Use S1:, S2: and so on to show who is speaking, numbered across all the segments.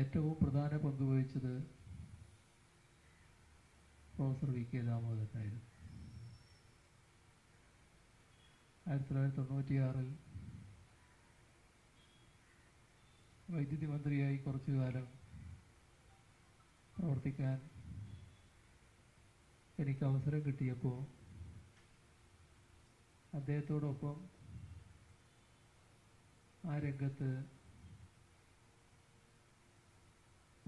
S1: ഏറ്റവും പ്രധാന പങ്ക് വഹിച്ചത് പ്രൊഫസർ വി കെ ദാമോദരനായിരുന്നു. ആയിരത്തി തൊള്ളായിരത്തി തൊണ്ണൂറ്റിയാറിൽ വൈദ്യുതി മന്ത്രിയായി കുറച്ചു കാലം പ്രവർത്തിക്കാൻ എനിക്ക് അവസരം കിട്ടിയപ്പോൾ അദ്ദേഹത്തോടൊപ്പം ആ രംഗത്ത്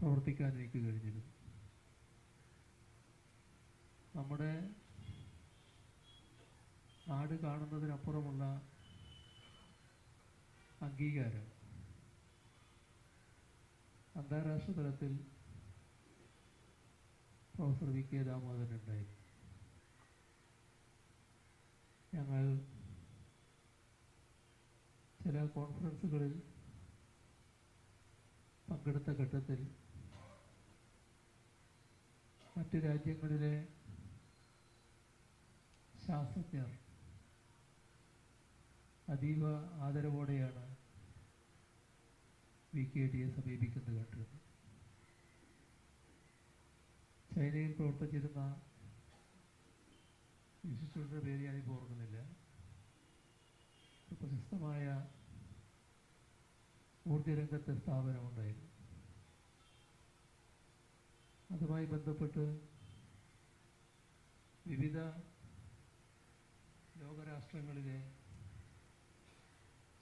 S1: പ്രവർത്തിക്കാൻ എനിക്ക് കഴിഞ്ഞിരുന്നു. നമ്മുടെ നാട് കാണുന്നതിനപ്പുറമുള്ള അംഗീകാരം അന്താരാഷ്ട്ര തലത്തിൽ പ്രൊഫസർ വി കെ ദാമോദരൻ ഉണ്ടായിരുന്നു. ഞങ്ങൾ ചില കോൺഫറൻസുകളിൽ പങ്കെടുത്ത ഘട്ടത്തിൽ മറ്റ് രാജ്യങ്ങളിലെ ശാസ്ത്രജ്ഞർ അതീവ ആദരവോടെയാണ് വി കെ ഡിയെ സമീപിക്കുന്നത് കണ്ടിരുന്നത് ചൈനയിൽ പ്രവർത്തിച്ചിരുന്ന ഇൻസ്റ്റിറ്റ്യൂട്ടിന്റെ പേര് ഞാനിപ്പോൾ ഓർക്കുന്നില്ല. പ്രശസ്തമായ ഊർജരംഗത്തെ സ്ഥാപനമുണ്ടായിരുന്നു. അതുമായി ബന്ധപ്പെട്ട് വിവിധ ലോകരാഷ്ട്രങ്ങളിലെ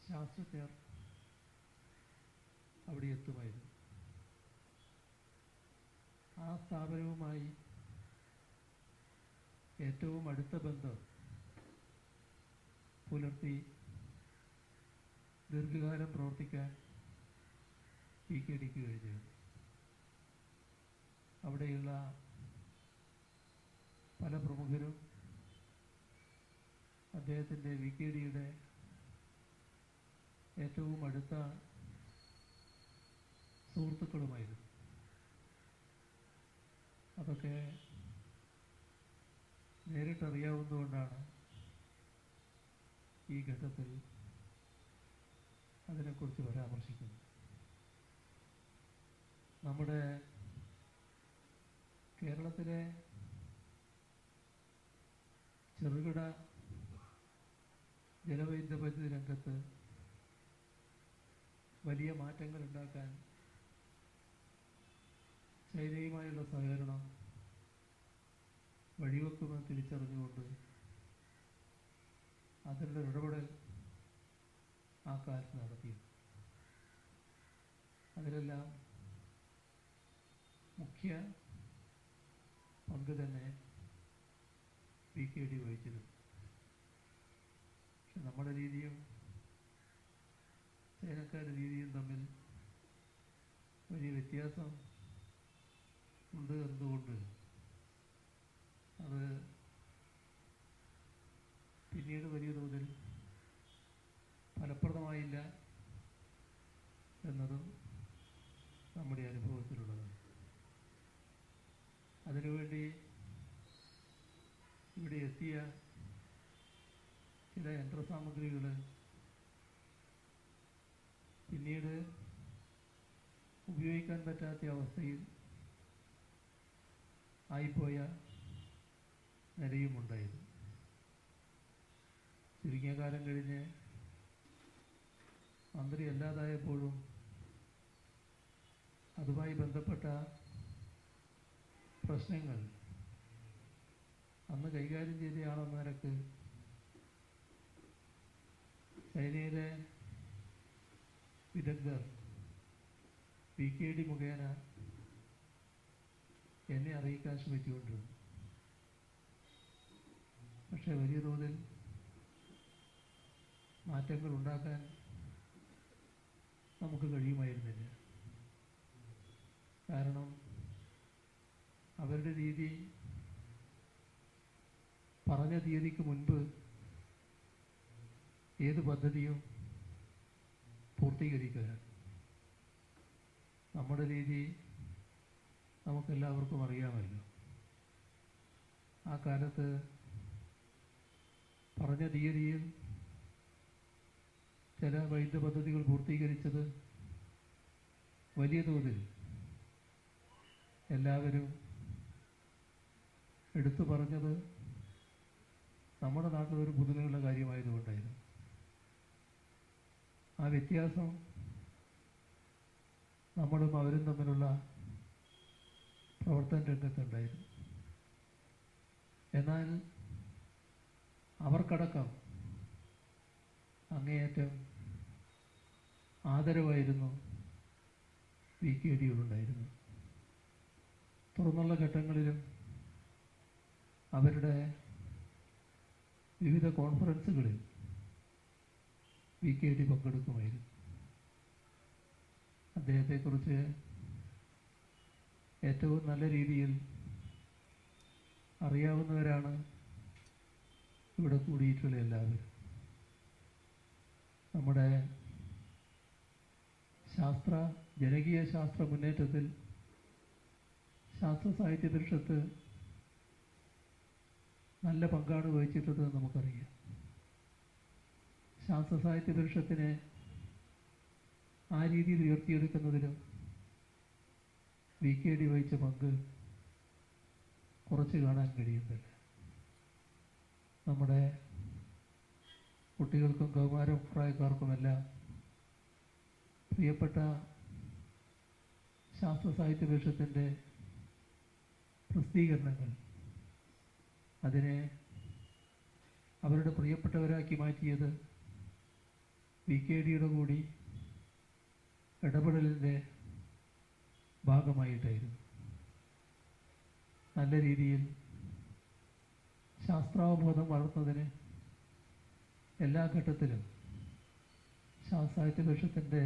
S1: ശാസ്ത്രജ്ഞർ അവിടെ എത്തുമായിരുന്നു. ആ സ്ഥാപനവുമായി ഏറ്റവും അടുത്ത ബന്ധം പുലർത്തി ദീർഘകാലം പ്രവർത്തിക്കാൻ പി കെ ഡിക്ക് കഴിഞ്ഞു അവിടെയുള്ള പല പ്രമുഖരും അദ്ദേഹത്തിന്റെ വി കെ ഡിയുടെ ഏറ്റവും അടുത്ത സുഹൃത്തുക്കളുമായിരുന്നു. അതൊക്കെ നേരിട്ടറിയാവുന്നതുകൊണ്ടാണ് ഈ ഘട്ടത്തിൽ അതിനെക്കുറിച്ച് പരാമർശിക്കുന്നത്. നമ്മുടെ കേരളത്തിലെ ചെറുകിട ജലവൈദ്യുത പദ്ധതി രംഗത്ത് വലിയ മാറ്റങ്ങൾ ഉണ്ടാക്കാൻ ചൈനയുമായുള്ള സഹകരണം വഴിവെക്കുമെന്ന് തിരിച്ചറിഞ്ഞുകൊണ്ട് അതിനുള്ള ഇടപെടൽ ആ കാലത്ത് നടത്തി അതിലെല്ലാം മുഖ്യ പങ്ക് തന്നെ പി കെ ഡി വഹിച്ചിരുന്നു പക്ഷെ നമ്മുടെ രീതിയും ചൈനക്കാരുടെ രീതിയും തമ്മിൽ വലിയ വ്യത്യാസം ഉണ്ട് എന്തുകൊണ്ട് അത് പിന്നീട് വലിയ തോതിൽ ഫലപ്രദമായില്ല എന്നതും നമ്മുടെ അനുഭവത്തിലുള്ളതാണ് അതിനുവേണ്ടി ഇവിടെ എത്തിയ ചില യന്ത്രസാമഗ്രികൾ പിന്നീട് ഉപയോഗിക്കാൻ പറ്റാത്ത അവസ്ഥയിൽ ആയിപ്പോയ നിലയുമുണ്ടായിരുന്നു. ചുരുങ്ങിയ കാലം കഴിഞ്ഞ് മന്ത്രി അല്ലാതായപ്പോഴും അതുമായി ബന്ധപ്പെട്ട പ്രശ്നങ്ങൾ. അന്ന് കൈകാര്യം ചെയ്തയാളെന്ന നിരക്ക് ചൈനയിലെ വിദഗ്ധർ പി കെ ഡി മുഖേന എന്നെ അറിയിക്കാൻ ശ്രമിച്ചുകൊണ്ടിരുന്നു പക്ഷേ വലിയ തോതിൽ മാറ്റങ്ങൾ ഉണ്ടാക്കാൻ നമുക്ക് കഴിയുമായിരുന്നില്ല. കാരണം അവരുടെ രീതി പറഞ്ഞ തീയതിക്ക് മുൻപ് ഏത് പദ്ധതിയും പൂർത്തീകരിക്കുകയാണ്. നമ്മുടെ രീതി നമുക്കെല്ലാവർക്കും അറിയാമല്ലോ. ആ കാലത്ത് പറഞ്ഞ തീയതിയിൽ ചില വൈദ്യ പദ്ധതികൾ പൂർത്തീകരിച്ചത് വലിയ തോതിൽ എല്ലാവരും എടുത്തു പറഞ്ഞത് നമ്മുടെ നാട്ടിൽ ഒരു പുതുമയുള്ള കാര്യമായതുകൊണ്ടായിരുന്നു. ആ വ്യത്യാസം നമ്മളും അവരും തമ്മിലുള്ള പ്രവർത്തന രംഗത്തുണ്ടായിരുന്നു. എന്നാൽ അവർക്കടക്കം അങ്ങേയറ്റം ആദരവായിരുന്നു വി കെ ഡിയോടുണ്ടായിരുന്നു. തുറന്നുള്ള ഘട്ടങ്ങളിലും അവരുടെ വിവിധ കോൺഫറൻസുകളിൽ വി കെ ഡി പങ്കെടുക്കുമായിരുന്നു. അദ്ദേഹത്തെക്കുറിച്ച് ഏറ്റവും നല്ല രീതിയിൽ അറിയാവുന്നവരാണ് ഇവിടെ കൂടിയിട്ടുള്ള എല്ലാവരും. നമ്മുടെ ശാസ്ത്ര ജനകീയ ശാസ്ത്ര മുന്നേറ്റത്തിൽ ശാസ്ത്ര സാഹിത്യ പരിഷത്ത് നല്ല പങ്കാണ് വഹിച്ചിട്ടുള്ളത് നമുക്കറിയാം. ശാസ്ത്ര സാഹിത്യ പരിഷത്തിനെ ആ രീതിയിൽ ഉയർത്തിയെടുക്കുന്നതിലും വി കെ ഡി വഹിച്ച പങ്ക് കുറച്ച് കാണാൻ കഴിയുന്നില്ല നമ്മുടെ കുട്ടികൾക്കും കൗമാര പ്രായക്കാർക്കുമെല്ലാം പ്രിയപ്പെട്ട ശാസ്ത്ര സാഹിത്യ പരിഷത്തിന്റെ പ്രസിദ്ധീകരണങ്ങൾ അതിനെ അവരുടെ പ്രിയപ്പെട്ടവരാക്കി മാറ്റിയത് വി കെ ഡിയുടെ കൂടി ഇടപെടലിന്റെ ഭാഗമായിട്ടായിരുന്നു. നല്ല രീതിയിൽ ശാസ്ത്രാവബോധം വളർത്തുന്നതിന് എല്ലാ ഘട്ടത്തിലും ശാസ്ത്രാഹിത്യ പരിഷത്തിന്റെ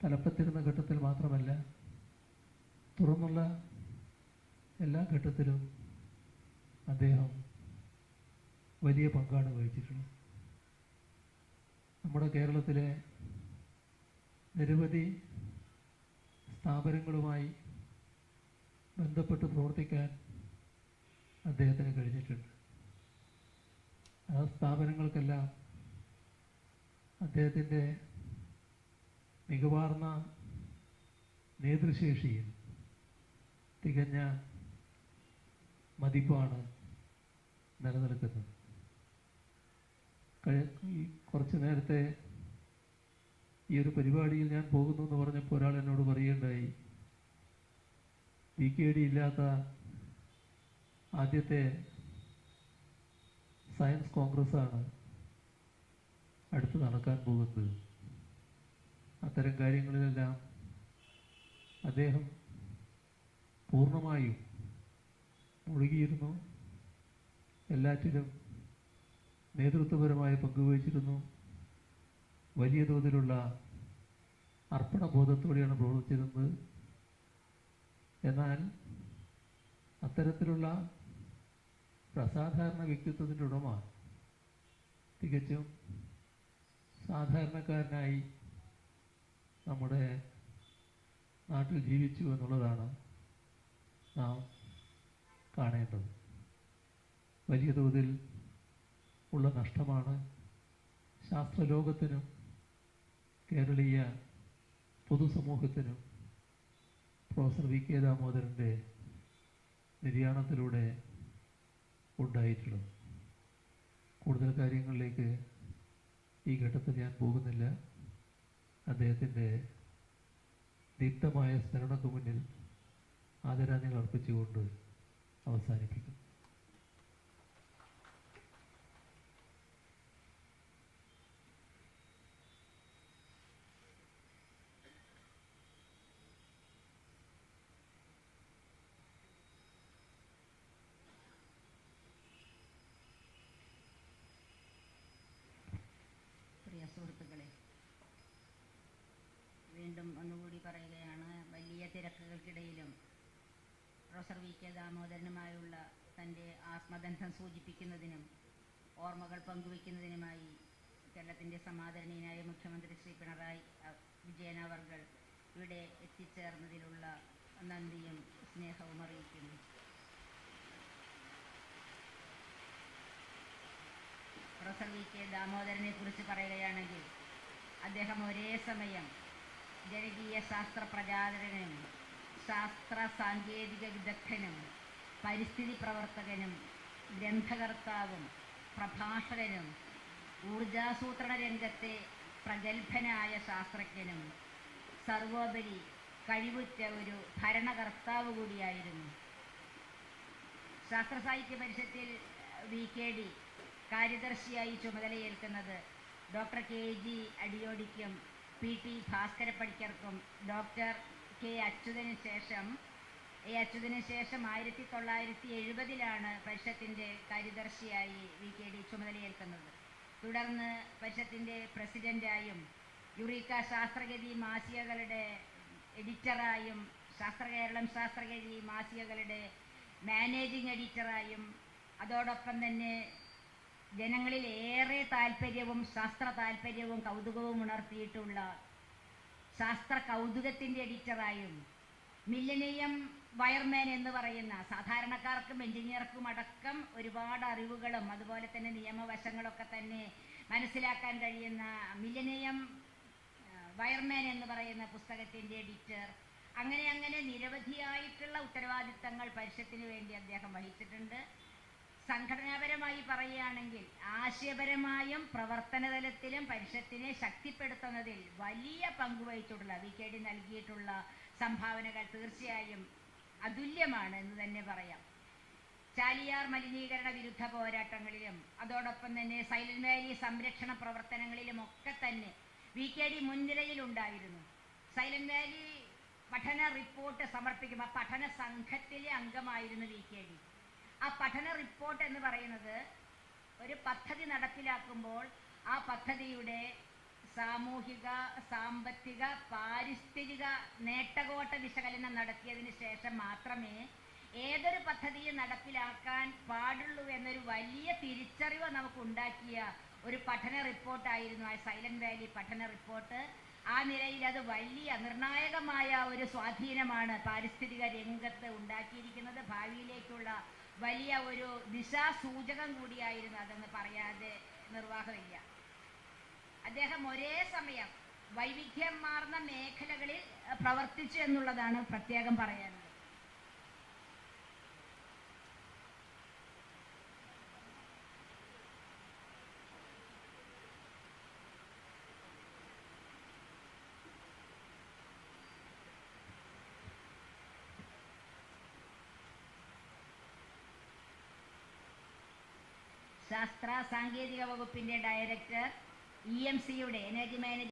S1: തലപ്പത്തിരുന്ന ഘട്ടത്തിൽ മാത്രമല്ല തുറന്നുള്ള എല്ലാ ഘട്ടത്തിലും അദ്ദേഹം വലിയ പങ്കാണ് വഹിച്ചിട്ടുള്ളത്. നമ്മുടെ കേരളത്തിലെ നിരവധി സ്ഥാപനങ്ങളുമായി ബന്ധപ്പെട്ട് പ്രവർത്തിക്കാൻ അദ്ദേഹത്തിന് കഴിഞ്ഞിട്ടുണ്ട്. ആ സ്ഥാപനങ്ങൾക്കെല്ലാം അദ്ദേഹത്തിന്റെ മികവാർന്ന നേതൃശേഷിയിൽ തികഞ്ഞ മതിപ്പാണ് നിലനിൽക്കുന്നത് ഈ കുറച്ച് നേരത്തെ ഈ ഒരു പരിപാടിയിൽ ഞാൻ പോകുന്നു എന്ന് പറഞ്ഞപ്പോൾ ഒരാൾ എന്നോട് പറയുകയുണ്ടായി പി കെ ഡി ഇല്ലാത്ത ആദ്യത്തെ സയൻസ് കോൺഗ്രസ്സാണ് അടുത്ത് നടക്കാൻ പോകുന്നത്. അത്തരം കാര്യങ്ങളിലെല്ലാം അദ്ദേഹം പൂർണമായും മുഴുകിയിരുന്നു. എല്ലാറ്റിലും നേതൃത്വപരമായ പങ്കുവഹിച്ചിരുന്നു വലിയ തോതിലുള്ള അർപ്പണബോധത്തോടെയാണ് പ്രവർത്തിച്ചിരുന്നത്. എന്നാൽ അത്തരത്തിലുള്ള സാധാരണ അസാധാരണ വ്യക്തിത്വത്തിന്റെ ഉടമ തികച്ചും സാധാരണക്കാരനായി നമ്മുടെ നാട്ടിൽ ജീവിച്ചു എന്നുള്ളതാണ് നാം കാണേണ്ടത്. വലിയ തോതിൽ ഉള്ള നഷ്ടമാണ് ശാസ്ത്രലോകത്തിനും കേരളീയ പൊതുസമൂഹത്തിനും പ്രൊഫസർ വി കെ ദാമോദരന്റെ നിര്യാണത്തിലൂടെ ഉണ്ടായിട്ടുള്ളത്. കൂടുതൽ കാര്യങ്ങളിലേക്ക് ഈ ഘട്ടത്തിൽ ഞാൻ പോകുന്നില്ല. അദ്ദേഹത്തിന്റെ ദീപ്തമായ സ്മരണക്ക് മുന്നിൽ ആദരാഞ്ജലി അർപ്പിച്ചുകൊണ്ട് അവസാനിപ്പിക്കുന്നു.
S2: പ്രൊഫസർ വി കെ ദാമോദരനുമായുള്ള തന്റെ ആത്മബന്ധം സൂചിപ്പിക്കുന്നതിനും ഓർമ്മകൾ പങ്കുവയ്ക്കുന്നതിനുമായി കേരളത്തിന്റെ സമാദരണീയനായ മുഖ്യമന്ത്രി ശ്രീ പിണറായി വിജയൻ അവർകൾ ഇവിടെ എത്തിച്ചേർന്നതിലുള്ള നന്ദിയും സ്നേഹവും അറിയിക്കുന്നു. പ്രൊഫസർ വി കെ ദാമോദരനെ കുറിച്ച് പറയുകയാണെങ്കിൽ അദ്ദേഹം ഒരേ സമയം ജനകീയ ശാസ്ത്ര പ്രചാരണനും ശാസ്ത്ര സാങ്കേതിക വിദഗ്ധനും പരിസ്ഥിതി പ്രവർത്തകനും ഗ്രന്ഥകർത്താവും പ്രഭാഷകനും ഊർജാസൂത്രണ രംഗത്തെ പ്രഗത്ഭനായ ശാസ്ത്രജ്ഞനും സർവോപരി കഴിവുറ്റ ഒരു ഭരണകർത്താവ് കൂടിയായിരുന്നു. ശാസ്ത്ര സാഹിത്യ പരിഷത്തിൽ വി കെ ഡി കാര്യദർശിയായി ചുമതലയേൽക്കുന്നത് ഡോക്ടർ കെ ജി അടിയോടിക്കും പി ടി ഭാസ്കര പണിക്കർക്കും ഡോക്ടർ കെ അച്യുതന് ശേഷം എ അച്യുതന് ശേഷം ആയിരത്തി തൊള്ളായിരത്തി എഴുപതിലാണ് പരിഷത്തിന്റെ കാര്യദർശിയായി വി കെ ഡി ചുമതലയേൽക്കുന്നത്. തുടർന്ന് പരിഷത്തിന്റെ പ്രസിഡന്റായും യുറീക്ക ശാസ്ത്രഗതി മാസികകളുടെ എഡിറ്ററായും ശാസ്ത്രകേരളം ശാസ്ത്രഗതി മാസികകളുടെ മാനേജിംഗ് എഡിറ്ററായും അതോടൊപ്പം തന്നെ ജനങ്ങളിൽ ഏറെ താല്പര്യവും ശാസ്ത്ര താല്പര്യവും കൗതുകവും ഉണർത്തിയിട്ടുള്ള ശാസ്ത്ര കൗതുകത്തിന്റെ എഡിറ്ററായും മില്ലനിയം വയർമാൻ എന്ന് പറയുന്ന സാധാരണക്കാർക്കും എഞ്ചിനീയർക്കും അടക്കം ഒരുപാട് അറിവുകളും അതുപോലെ തന്നെ നിയമവശങ്ങളൊക്കെ തന്നെ മനസ്സിലാക്കാൻ കഴിയുന്ന മില്ലനിയം വയർമാൻ എന്ന് പറയുന്ന പുസ്തകത്തിന്റെ എഡിറ്റർ. അങ്ങനെ അങ്ങനെ നിരവധിയായിട്ടുള്ള ഉത്തരവാദിത്തങ്ങൾ പരിഷത്തിന് വേണ്ടി അദ്ദേഹം വഹിച്ചിട്ടുണ്ട്. സംഘടനാപരമായി പറയുകയാണെങ്കിൽ ആശയപരമായും പ്രവർത്തന തലത്തിലും പരിഷത്തിനെ ശക്തിപ്പെടുത്തുന്നതിൽ വലിയ പങ്ക് വഹിച്ചിട്ടുള്ള വി കെ ഡി നൽകിയിട്ടുള്ള സംഭാവനകൾ തീർച്ചയായും അതുല്യമാണ് എന്ന് തന്നെ പറയാം. ചാലിയാർ മലിനീകരണ വിരുദ്ധ പോരാട്ടങ്ങളിലും അതോടൊപ്പം തന്നെ സൈലന്റ് വാലി സംരക്ഷണ പ്രവർത്തനങ്ങളിലും ഒക്കെ തന്നെ വി കെ ഡി മുൻനിരയിലുണ്ടായിരുന്നു സൈലന്റ് വാലി പഠന റിപ്പോർട്ട് സമർപ്പിക്കും ആ പഠന സംഘത്തിലെ അംഗമായിരുന്നു വി കെ ഡി. ആ പഠന റിപ്പോർട്ട് എന്ന് പറയുന്നത് ഒരു പദ്ധതി നടപ്പിലാക്കുമ്പോൾ ആ പദ്ധതിയുടെ സാമൂഹിക സാമ്പത്തിക പാരിസ്ഥിതിക നേട്ടകോട്ട വിശകലനം നടത്തിയതിന് ശേഷം മാത്രമേ ഏതൊരു പദ്ധതിയും നടപ്പിലാക്കാൻ പാടുള്ളൂ എന്നൊരു വലിയ തിരിച്ചറിവ് നമുക്ക് ഉണ്ടാക്കിയ ഒരു പഠന റിപ്പോർട്ടായിരുന്നു ആ സൈലന്റ് വാലി പഠന റിപ്പോർട്ട് ആ നിലയിൽ അത് വലിയ നിർണായകമായ ഒരു സ്വാധീനമാണ് പാരിസ്ഥിതിക രംഗത്ത് ഉണ്ടാക്കിയിരിക്കുന്നത്. ഭാവിയിലേക്കുള്ള വലിയ ഒരു ദിശാസൂചകം കൂടിയായിരുന്നു അതെന്ന് പറയാതെ നിർവാഹമില്ല. അദ്ദേഹം ഒരേ സമയം വൈവിധ്യമാർന്ന മേഖലകളിൽ അഹ്, പ്രവർത്തിച്ചു എന്നുള്ളതാണ് പ്രത്യേകം പറയാനുള്ളത്. ശാസ്ത്ര സാങ്കേതിക വകുപ്പിന്റെ ഡയറക്ടർ ഇ എം സിയുടെ എനർജി മാനേജ്